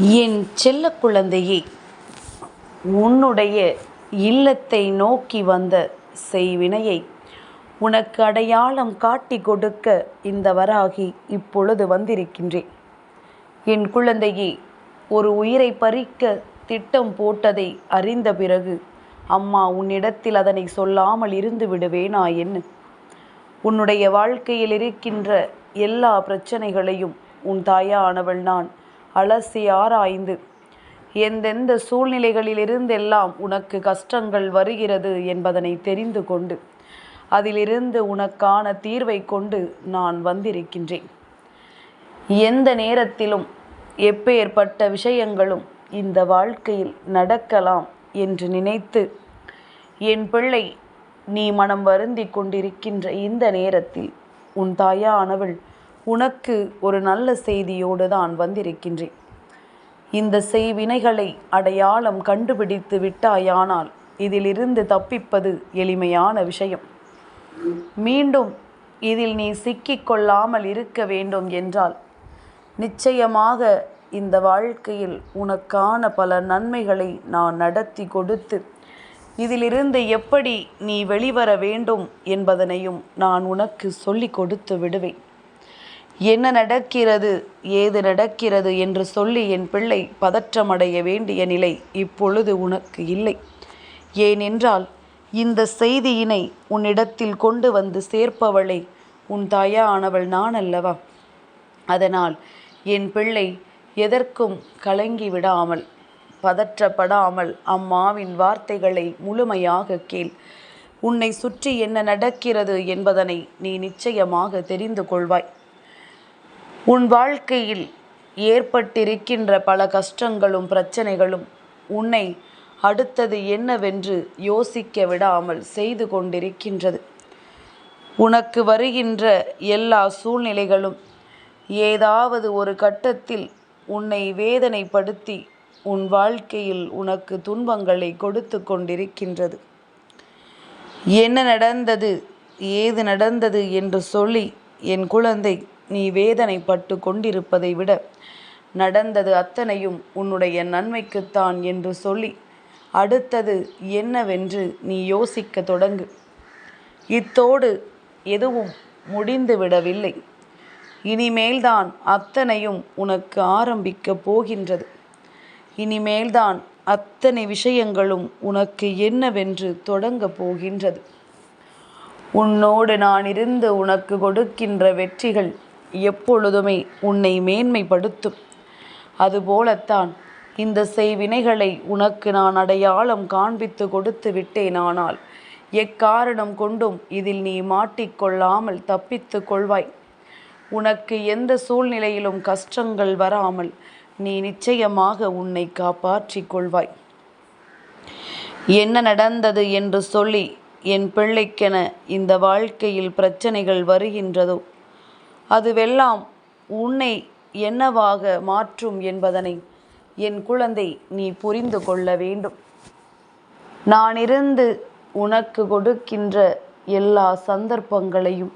என் செல்ல குழந்தையே உன்னுடைய இல்லத்தை நோக்கி வந்த செய்வினையை உனக்கு அடையாளம் காட்டி கொடுக்க இந்த வராகி இப்பொழுது வந்திருக்கின்றேன். என் குழந்தையே ஒரு உயிரை பறிக்க திட்டம் போட்டதை அறிந்த பிறகு அம்மா உன்னிடத்தில் அதனை சொல்லாமல் இருந்து விடுவேனா என்ன? உன்னுடைய வாழ்க்கையில் இருக்கின்ற எல்லா பிரச்சனைகளையும் உன் தாயானவள் நான் அலசி ஆராய்ந்து எந்தெந்த சூழ்நிலைகளிலிருந்தெல்லாம் உனக்கு கஷ்டங்கள் வருகிறது என்பதனை தெரிந்து கொண்டு அதிலிருந்து உனக்கான தீர்வை கொண்டு நான் வந்திருக்கின்றேன். எந்த நேரத்திலும் எப்பேற்பட்ட விஷயங்களும் இந்த வாழ்க்கையில் நடக்கலாம் என்று நினைத்து என் பிள்ளை நீ மனம் வருந்தி கொண்டிருக்கின்ற இந்த நேரத்தில் உன் தாயானவள் உனக்கு ஒரு நல்ல செய்தியோடு தான் வந்திருக்கின்றேன். இந்த செய்வினைகளை அடையாளம் கண்டுபிடித்து விட்டாயானால் இதிலிருந்து தப்பிப்பது எளிமையான விஷயம். மீண்டும் இதில் நீ சிக்கிக்கொள்ளாமல் இருக்க வேண்டும் என்றால் நிச்சயமாக இந்த வாழ்க்கையில் உனக்கான பல நன்மைகளை நான் நடத்தி கொடுத்து இதிலிருந்து எப்படி நீ வெளிவர வேண்டும் என்பதனையும் நான் உனக்கு சொல்லி கொடுத்து விடுவேன். என்ன நடக்கிறது? ஏது நடக்கிறது? என்று சொல்லி என் பிள்ளை பதற்றமடைய வேண்டிய நிலை இப்பொழுது உனக்கு இல்லை. ஏனென்றால் இந்த செய்தியினை உன்னிடத்தில் கொண்டு வந்து சேர்ப்பவளை உன் தாயானவள் நான் அல்லவா அதனால் என் பிள்ளை எதற்கும் கலங்கி விடாமல் பதற்றப்படாமல் அம்மாவின் வார்த்தைகளை முழுமையாக கேள். உன்னை சுற்றி என்ன நடக்கிறது என்பதனை நீ நிச்சயமாக தெரிந்து கொள்வாய். உன் வாழ்க்கையில் ஏற்பட்டிருக்கின்ற பல கஷ்டங்களும் பிரச்சனைகளும் உன்னை அடுத்தது என்னவென்று யோசிக்க விடாமல் செய்து கொண்டிருக்கின்றது. உனக்கு வருகின்ற எல்லா சூழ்நிலைகளும் ஏதாவது ஒரு கட்டத்தில் உன்னை வேதனைப்படுத்தி உன் வாழ்க்கையில் உனக்கு துன்பங்களை கொடுத்து கொண்டிருக்கின்றது. என்ன நடந்தது ஏது நடந்தது என்று சொல்லி என் குழந்தை நீ வேதனைப்பட்டு கொண்டிருப்பதை விட நடந்தது அத்தனையும் உன்னுடைய நன்மைக்குத்தான் என்று சொல்லி அடுத்தது என்னவென்று நீ யோசிக்க தொடங்கு. இத்தோடு எதுவும் முடிந்து விடவில்லை இனிமேல்தான் அத்தனையும் உனக்கு ஆரம்பிக்கப் போகின்றது. இனிமேல்தான் அத்தனை விஷயங்களும் உனக்கு என்னவென்று தொடங்கப் போகின்றது. உன்னோடு நான் இருந்து உனக்கு கொடுக்கின்ற வெற்றிகள் எப்பொழுதுமே உன்னை மேன்மைப்படுத்தும். அதுபோலத்தான் இந்த செய்வினைகளை உனக்கு நான் அடையாளம் காண்பித்து கொடுத்து விட்டேனானால் எக்காரணம் கொண்டும் இதில் நீ மாட்டிக்கொள்ளாமல் தப்பித்து கொள்வாய். உனக்கு எந்த சூழ்நிலையிலும் கஷ்டங்கள் வராமல் நீ நிச்சயமாக உன்னை காப்பாற்றிக் கொள்வாய். என்ன நடந்தது என்று சொல்லி என் பிள்ளைக்கென இந்த வாழ்க்கையில் பிரச்சனைகள் வருகின்றதோ அதுவெல்லாம் உன்னை என்னவாக மாற்றும் என்பதனை என் குழந்தை நீ புரிந்து கொள்ள வேண்டும். நான் இருந்து உனக்கு கொடுக்கின்ற எல்லா சந்தர்ப்பங்களையும்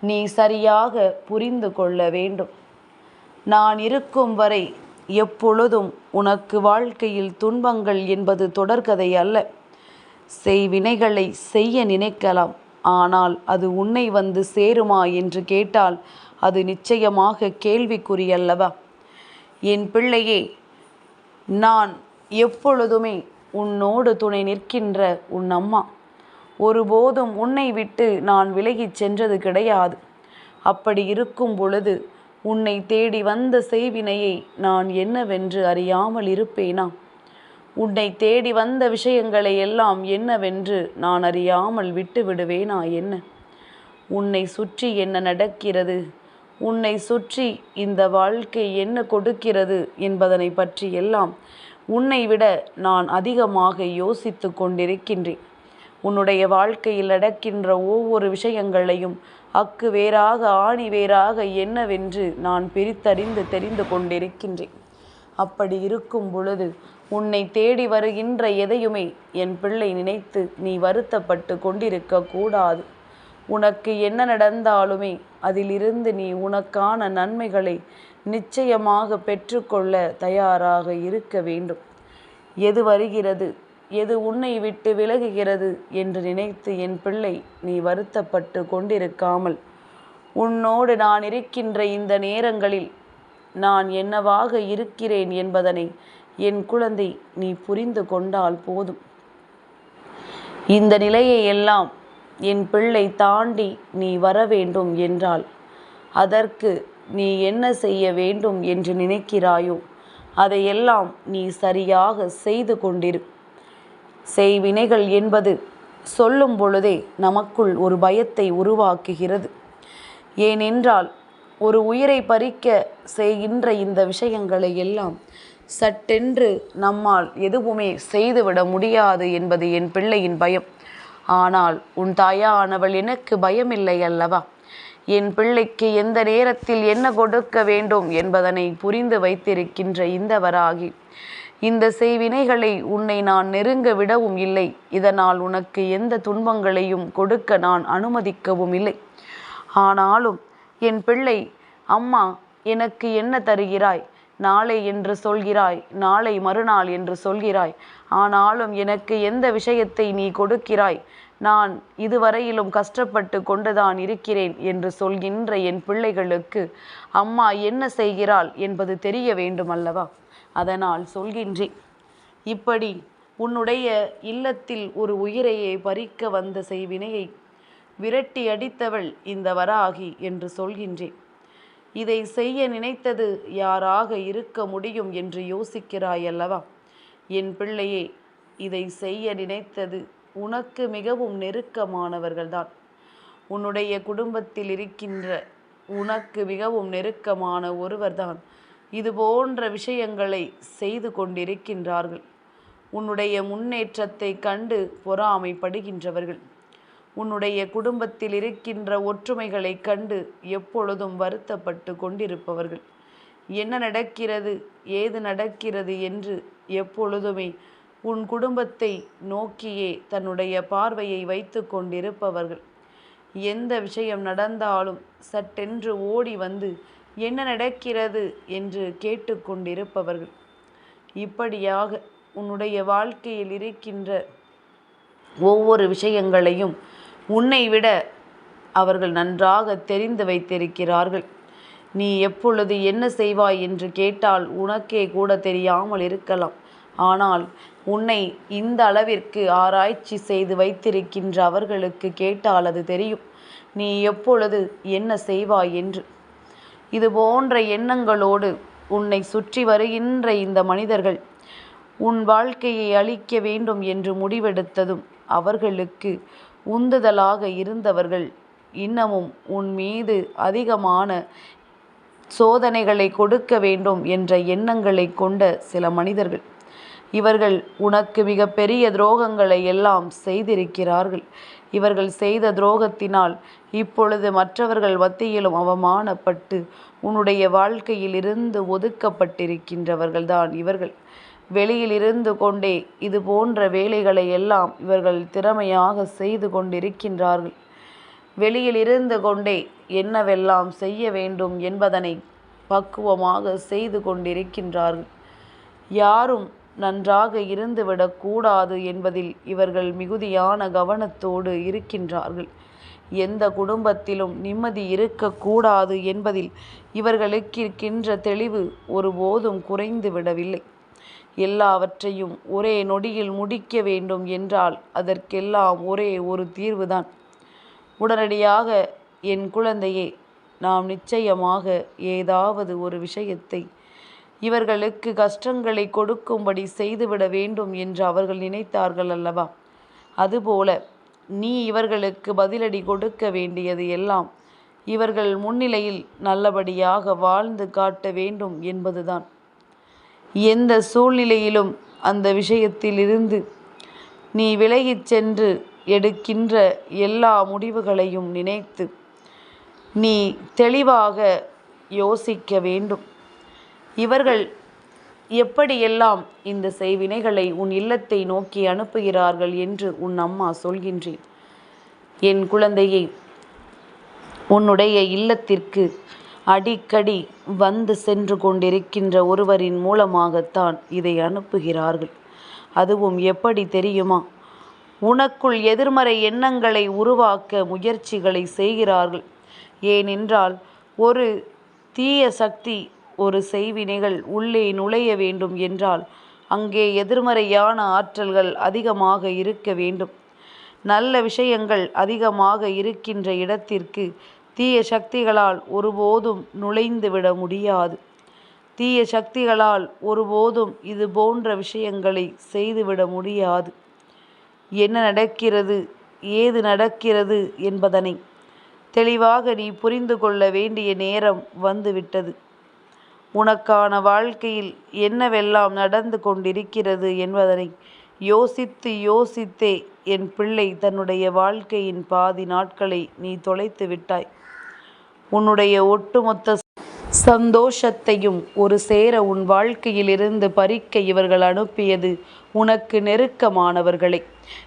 நீ சரியாக புரிந்து கொள்ள வேண்டும். நான் இருக்கும் வரை எப்பொழுதும் உனக்கு வாழ்க்கையில் துன்பங்கள் என்பது தொடர்கதை அல்ல. செய்வினைகளை செய்ய நினைக்கலாம். ஆனால் அது உன்னை வந்து சேருமா என்று கேட்டால் அது நிச்சயமாக கேள்விக்குரியல்லவா என் பிள்ளையே நான் எப்பொழுதுமே உன்னோடு துணை நிற்கின்ற உன் அம்மா. ஒருபோதும் உன்னை விட்டு நான் விலகிச் சென்றது கிடையாது. அப்படி இருக்கும் பொழுது உன்னை தேடி வந்த செய்வினையை நான் என்னவென்று அறியாமல் இருப்பேனா? உன்னை தேடி வந்த விஷயங்களை எல்லாம் என்னவென்று நான் அறியாமல் விட்டு விடுவேனா என்ன? உன்னை சுற்றி என்ன நடக்கிறது? உன்னை சுற்றி இந்த வாழ்க்கை என்ன கொடுக்கிறது என்பதனை பற்றி எல்லாம் உன்னை விட நான் அதிகமாக யோசித்து கொண்டிருக்கின்றேன். உன்னுடைய வாழ்க்கையில் நடக்கின்ற ஒவ்வொரு விஷயங்களையும் அக்கு வேறாக ஆணி வேறாக என்னவென்று நான் பிரித்தறிந்து தெரிந்து கொண்டிருக்கின்றேன். அப்படி இருக்கும் பொழுது உன்னை தேடி வருகின்ற எதையுமே என் பிள்ளை நினைத்து நீ வருத்தப்பட்டு கொண்டிருக்க கூடாது. உனக்கு என்ன நடந்தாலுமே அதிலிருந்து நீ உனக்கான நன்மைகளை நிச்சயமாக பெற்றுக்கொள்ள தயாராக இருக்க வேண்டும். எது வருகிறது எது உன்னை விட்டு விலகுகிறது என்று நினைத்து என் பிள்ளை நீ வருத்தப்பட்டு கொண்டிருக்காமல் உன்னோடு நான் இருக்கின்ற இந்த நேரங்களில் நான் என்னவாக இருக்கிறேன் என்பதனை என் குழந்தை நீ புரிந்து கொண்டால் போதும். இந்த நிலையை எல்லாம் என் பிள்ளை தாண்டி நீ வர வேண்டும் என்றால் அதற்கு நீ என்ன செய்ய வேண்டும் என்று நினைக்கிறாயோ அதையெல்லாம் நீ சரியாக செய்து கொண்டிரு. செய்வினைகள் என்பது சொல்லும் பொழுதே நமக்குள் ஒரு பயத்தை உருவாக்குகிறது. ஏனென்றால் ஒரு உயிரை பறிக்க செய்கின்ற இந்த விஷயங்களை எல்லாம் சட்டென்று நம்மால் எதுவுமே செய்துவிட முடியாது என்பது என் பிள்ளையின் பயம். ஆனால் உன் தாயானவள் எனக்கு பயமில்லை அல்லவா? என் பிள்ளைக்கு எந்த நேரத்தில் என்ன கொடுக்க வேண்டும் என்பதனை புரிந்து வைத்திருக்கின்ற இந்தவராகி இந்த செய்வினைகளை உன்னை நான் நெருங்க விடவும் இல்லை. இதனால் உனக்கு எந்த துன்பங்களையும் கொடுக்க நான் அனுமதிக்கவும் இல்லை. ஆனாலும் என் பிள்ளை அம்மா எனக்கு என்ன தருகிறாய்? நாளை என்று சொல்கிறாய் நாளை மறுநாள் என்று சொல்கிறாய். ஆனாலும் எனக்கு எந்த விஷயத்தை நீ கொடுக்கிறாய்? நான் இதுவரையிலும் கஷ்டப்பட்டு கொண்டுதான் இருக்கிறேன் என்று சொல்கின்ற என் பிள்ளைகளுக்கு அம்மா என்ன செய்கிறாள் என்பது தெரிய வேண்டும் அல்லவா அதனால் சொல்கின்றேன். இப்படி உன்னுடைய இல்லத்தில் ஒரு உயிரையை பறிக்க வந்த செய்வினையை விரட்டி அடித்தவள் இந்த வராகி என்று சொல்கின்றேன். இதை செய்ய நினைத்தது யாராக இருக்க முடியும் என்று யோசிக்கிறாய் அல்லவா என் பிள்ளையே இதை செய்ய நினைத்தது உனக்கு மிகவும் நெருக்கமானவர்கள்தான். உன்னுடைய குடும்பத்தில் இருக்கின்ற உனக்கு மிகவும் நெருக்கமான ஒருவர்தான். இது போன்ற விஷயங்களை செய்து கொண்டிருக்கின்றார்கள். உன்னுடைய முன்னேற்றத்தை கண்டு பொறாமைப்படுகின்றவர்கள். உன்னுடைய குடும்பத்தில் இருக்கின்ற ஒற்றுமைகளை கண்டு எப்பொழுதும் வருத்தப்பட்டு கொண்டிருப்பவர்கள். என்ன நடக்கிறது? ஏது நடக்கிறது என்று எப்பொழுதுமே உன் குடும்பத்தை நோக்கியே தன்னுடைய பார்வையை வைத்து கொண்டிருப்பவர்கள். எந்த விஷயம் நடந்தாலும் சட்டென்று ஓடி வந்து என்ன நடக்கிறது என்று கேட்டுக்கொண்டிருப்பவர்கள் இப்படியாக உன்னுடைய வாழ்க்கையில் இருக்கின்ற ஒவ்வொரு விஷயங்களையும் உன்னை விட அவர்கள் நன்றாக தெரிந்து வைத்திருக்கிறார்கள். நீ எப்பொழுது என்ன செய்வாய் என்று கேட்டால் உனக்கே கூட தெரியாமல் இருக்கலாம். ஆனால் உன்னை இந்த அளவிற்கு ஆராய்ச்சி செய்து வைத்திருக்கின்ற அவர்களுக்கு கேட்டால் அது தெரியும். நீ எப்பொழுது என்ன செய்வாய் என்று. இது போன்ற எண்ணங்களோடு உன்னை சுற்றி வருகின்ற இந்த மனிதர்கள் உன் வாழ்க்கையை அழிக்க வேண்டும் என்று முடிவெடுத்ததும் அவர்களுக்கு உந்துதலாக இருந்தவர்கள் இன்னமும் உன் மீது அதிகமான சோதனைகளை கொடுக்க வேண்டும் என்ற எண்ணங்களை கொண்ட சில மனிதர்கள். இவர்கள் உனக்கு மிக பெரிய துரோகங்களை எல்லாம் செய்திருக்கிறார்கள். இவர்கள் செய்த துரோகத்தினால் இப்பொழுது மற்றவர்கள் மத்தியிலும் அவமானப்பட்டு உன்னுடைய வாழ்க்கையில் இருந்து ஒதுக்கப்பட்டிருக்கின்றவர்கள்தான் இவர்கள். வெளியில் இருந்து கொண்டே இது போன்ற வேலைகளை எல்லாம் இவர்கள் திறமையாக செய்து கொண்டிருக்கின்றார்கள். வெளியில் இருந்து கொண்டே என்னவெல்லாம் செய்ய வேண்டும் என்பதனை பக்குவமாக செய்து கொண்டிருக்கின்றார்கள். யாரும் நன்றாக இருந்துவிடக்கூடாது என்பதில் இவர்கள் மிகுதியான கவனத்தோடு இருக்கின்றார்கள். எந்த குடும்பத்திலும் நிம்மதி இருக்கக்கூடாது என்பதில் இவர்களுக்கு இருக்கின்ற தெளிவு ஒருபோதும் குறைந்து விடவில்லை எல்லாவற்றையும் ஒரே நொடியில் முடிக்க வேண்டும் என்றால் அதற்கெல்லாம் ஒரே ஒரு தீர்வுதான். உடனடியாக என் குழந்தையே நாம் நிச்சயமாக ஏதாவது ஒரு விஷயத்தை இவர்களுக்கு கஷ்டங்களை கொடுக்கும்படி செய்துவிட வேண்டும் என்று அவர்கள் நினைத்தார்கள் அல்லவா? அதுபோல நீ இவர்களுக்கு பதிலடி கொடுக்க வேண்டியது எல்லாம் இவர்கள் முன்னிலையில் நல்லபடியாக வாழ்ந்து காட்ட வேண்டும் என்பதுதான். எந்த சூழ்நிலையிலும் அந்த விஷயத்திலிருந்து நீ விலகிச் சென்று எடுக்கின்ற எல்லா முடிவுகளையும் நினைத்து நீ தெளிவாக யோசிக்க வேண்டும். இவர்கள் எப்படியெல்லாம் இந்த செய்வினைகளை உன் இல்லத்தை நோக்கி அனுப்புகிறார்கள் என்று உன் அம்மா சொல்கின்றேன். என் குழந்தையை உன்னுடைய இல்லத்திற்கு அடிக்கடி வந்து சென்று கொண்டிருக்கின்ற ஒருவரின் மூலமாகத்தான் இதை அனுப்புகிறார்கள். அதுவும் எப்படி தெரியுமா? உனக்குள் எதிர்மறை எண்ணங்களை உருவாக்க முயற்சிகளை செய்கிறார்கள். ஏனென்றால் ஒரு தீய சக்தி ஒரு செய்வினைகள் உள்ளே நுழைய வேண்டும் என்றால் அங்கே எதிர்மறையான ஆற்றல்கள் அதிகமாக இருக்க வேண்டும். நல்ல விஷயங்கள் அதிகமாக இருக்கின்ற இடத்திற்கு தீய சக்திகளால் ஒருபோதும் நுழைந்துவிட முடியாது. தீய சக்திகளால் ஒருபோதும் இது போன்ற விஷயங்களை செய்துவிட முடியாது. என்ன நடக்கிறது ஏது நடக்கிறது என்பதனை தெளிவாக நீ புரிந்து கொள்ள வேண்டிய நேரம் வந்துவிட்டது. உனக்கான வாழ்க்கையில் என்னவெல்லாம் நடந்து கொண்டிருக்கிறது என்பதனை யோசித்து யோசித்தே என் பிள்ளை தன்னுடைய வாழ்க்கையின் பாதி நாட்களை நீ தொலைத்து விட்டாய். உன்னுடைய ஒட்டுமொத்த சந்தோஷத்தையும் ஒரு சேர உன் வாழ்க்கையிலிருந்து பறிக்க இவர்கள் அனுப்பியது உனக்கு நெருக்கமானவர்களை.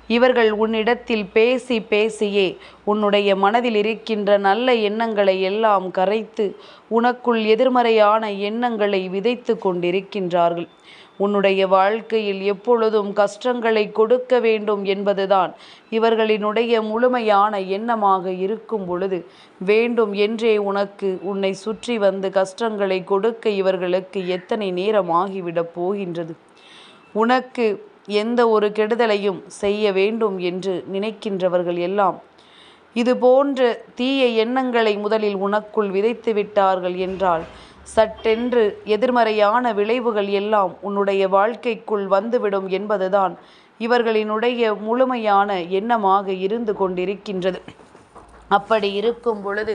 இவர்கள் உன்னிடத்தில் பேசி பேசியே உன்னுடைய மனதில் இருக்கின்ற நல்ல எண்ணங்களை எல்லாம் கரைத்து உனக்குள் எதிர்மறையான எண்ணங்களை விதைத்து கொண்டிருக்கின்றார்கள். உன்னுடைய வாழ்க்கையில் எப்பொழுதும் கஷ்டங்களை கொடுக்க வேண்டும் என்பதுதான் இவர்களினுடைய முழுமையான எண்ணமாக இருக்கும் பொழுது. வேண்டும் என்றே உனக்கு உன்னை சுற்றி வந்து கஷ்டங்களை கொடுக்க இவர்களுக்கு எத்தனை நேரம் ஆகிவிடப் போகின்றது? உனக்கு எந்த ஒரு கெடுதலையும் செய்ய வேண்டும் என்று நினைக்கின்றவர்கள் எல்லாம் இது போன்ற தீய எண்ணங்களை முதலில் உனக்குள் விதைத்து விட்டார்கள் என்றால் சட்டென்று எதிர்மறையான விளைவுகள் எல்லாம் உன்னுடைய வாழ்க்கைக்குள் வந்துவிடும் என்பதுதான் இவர்களினுடைய முழுமையான எண்ணமாக இருந்து கொண்டிருக்கின்றது. அப்படி இருக்கும் பொழுது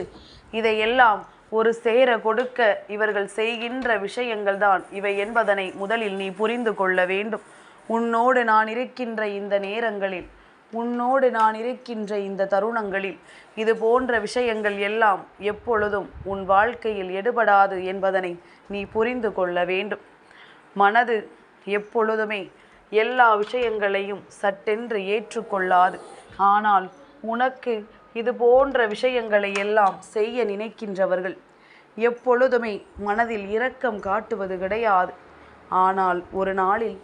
இதையெல்லாம் ஒரு சேர கொடுக்க இவர்கள் செய்கின்ற விஷயங்கள் தான் இவை என்பதனை முதலில் நீ புரிந்து கொள்ள வேண்டும். உன்னோடு நான் இருக்கின்ற இந்த நேரங்களில் உன்னோடு நான் இருக்கின்ற இந்த தருணங்களில் இது போன்ற விஷயங்கள் எல்லாம் எப்பொழுதும் உன் வாழ்க்கையில் எடுபடாது என்பதனை நீ புரிந்து கொள்ள வேண்டும். மனது எப்பொழுதுமே எல்லா விஷயங்களையும் சட்டென்று ஏற்றுக்கொள்ளாது. ஆனால் உனக்கு இது போன்ற விஷயங்களை எல்லாம் செய்ய நினைக்கின்றவர்கள் எப்பொழுதுமே மனதில் இரக்கம் காட்டுவது கிடையாது. ஆனால் ஒரு நாளில்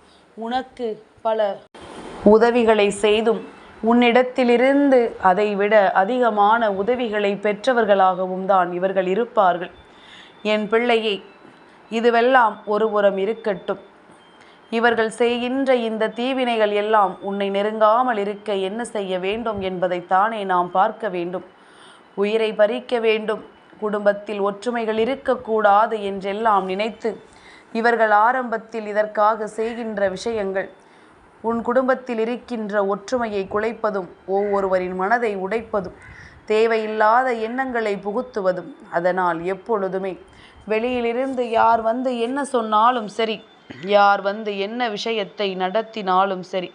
உனக்கு பல உதவிகளை செய்தும் உன்னிடத்திலிருந்து அதைவிட அதிகமான உதவிகளை பெற்றவர்களாகவும் தான் இவர்கள் இருப்பார்கள். என் பிள்ளையை இதுவெல்லாம் ஒருபுறம் இருக்கட்டும். இவர்கள் செய்கின்ற இந்த தீவினைகள் எல்லாம் உன்னை நெருங்காமல் இருக்க என்ன செய்ய வேண்டும் என்பதைத்தானே நாம் பார்க்க வேண்டும். உயிரை பறிக்க வேண்டும். குடும்பத்தில் ஒற்றுமைகள் இருக்கக்கூடாது என்றெல்லாம் நினைத்து இவர்கள் ஆரம்பத்தில் இதற்காக செய்கின்ற விஷயங்கள். உன் குடும்பத்தில் இருக்கின்ற ஒற்றுமையை குலைப்பதும் ஒவ்வொருவரின் மனதை உடைப்பதும் தேவையில்லாத எண்ணங்களை புகுத்துவதும் அதனால் எப்பொழுதுமே. வெளியிலிருந்து யார் வந்து என்ன சொன்னாலும் சரி யார் வந்து என்ன விஷயத்தை நடத்தினாலும் சரி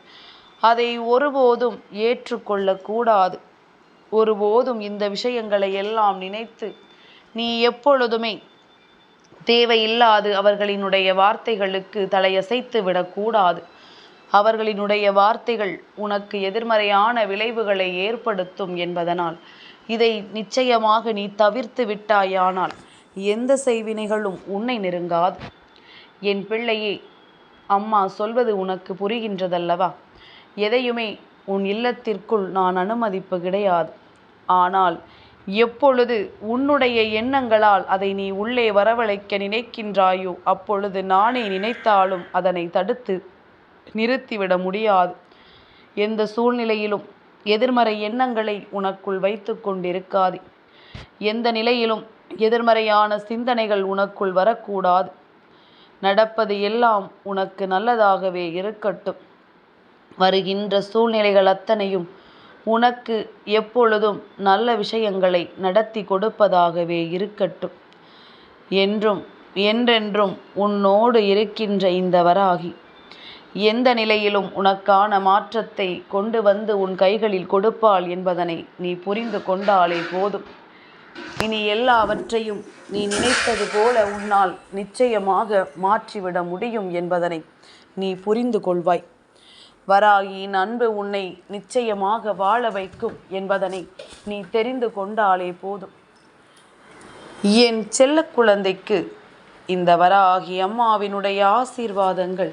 அதை ஒருபோதும் ஏற்றுக்கொள்ளக்கூடாது. ஒருபோதும் இந்த விஷயங்களை எல்லாம் நினைத்து நீ எப்பொழுதுமே தேவையில்லாது அவர்களினுடைய வார்த்தைகளுக்கு தலையசைத்து விடக்கூடாது. அவர்களினுடைய வார்த்தைகள் உனக்கு எதிர்மறையான விளைவுகளை ஏற்படுத்தும் என்பதனால். இதை நிச்சயமாக நீ தவிர்த்து விட்டாயானால் எந்த செய்வினைகளும் உன்னை நெருங்காது. என் பிள்ளையே அம்மா சொல்வது உனக்கு புரிகின்றதல்லவா? எதையுமே உன் இல்லத்திற்குள் நான் அனுமதிப்பு கிடையாது. ஆனால் எப்பொழுது உன்னுடைய எண்ணங்களால் அதை நீ உள்ளே வரவழைக்க நினைக்கின்றாயோ அப்பொழுது நானே நினைத்தாலும் அதனை தடுத்து நிறுத்திவிட முடியாது. எந்த சூழ்நிலையிலும் எதிர்மறை எண்ணங்களை உனக்குள் வைத்து கொண்டிருக்காது. எந்த நிலையிலும் எதிர்மறையான சிந்தனைகள் உனக்குள் வரக்கூடாது. நடப்பது எல்லாம் உனக்கு நல்லதாகவே இருக்கட்டும். வருகின்ற சூழ்நிலைகள் அத்தனையும் உனக்கு எப்பொழுதும் நல்ல விஷயங்களை நடத்தி கொடுப்பதாகவே இருக்கட்டும். என்றும் என்றென்றும் உன்னோடு இருக்கின்ற இந்த வராகி எந்த நிலையிலும் உனக்கான மாற்றத்தை கொண்டு வந்து உன் கைகளில் கொடுப்பாள் என்பதனை நீ புரிந்து கொண்டாலே போதும். இனி எல்லாவற்றையும் நீ நினைத்தது போல உன்னால் நிச்சயமாக மாற்றிவிட முடியும் என்பதனை நீ புரிந்து கொள்வாய். வராகியின் அன்பு உன்னை நிச்சயமாக வாழ வைக்கும் என்பதனை நீ தெரிந்து கொண்டாலே போதும். என் செல்ல குழந்தைக்கு இந்த வராகி அம்மாவினுடைய ஆசீர்வாதங்கள்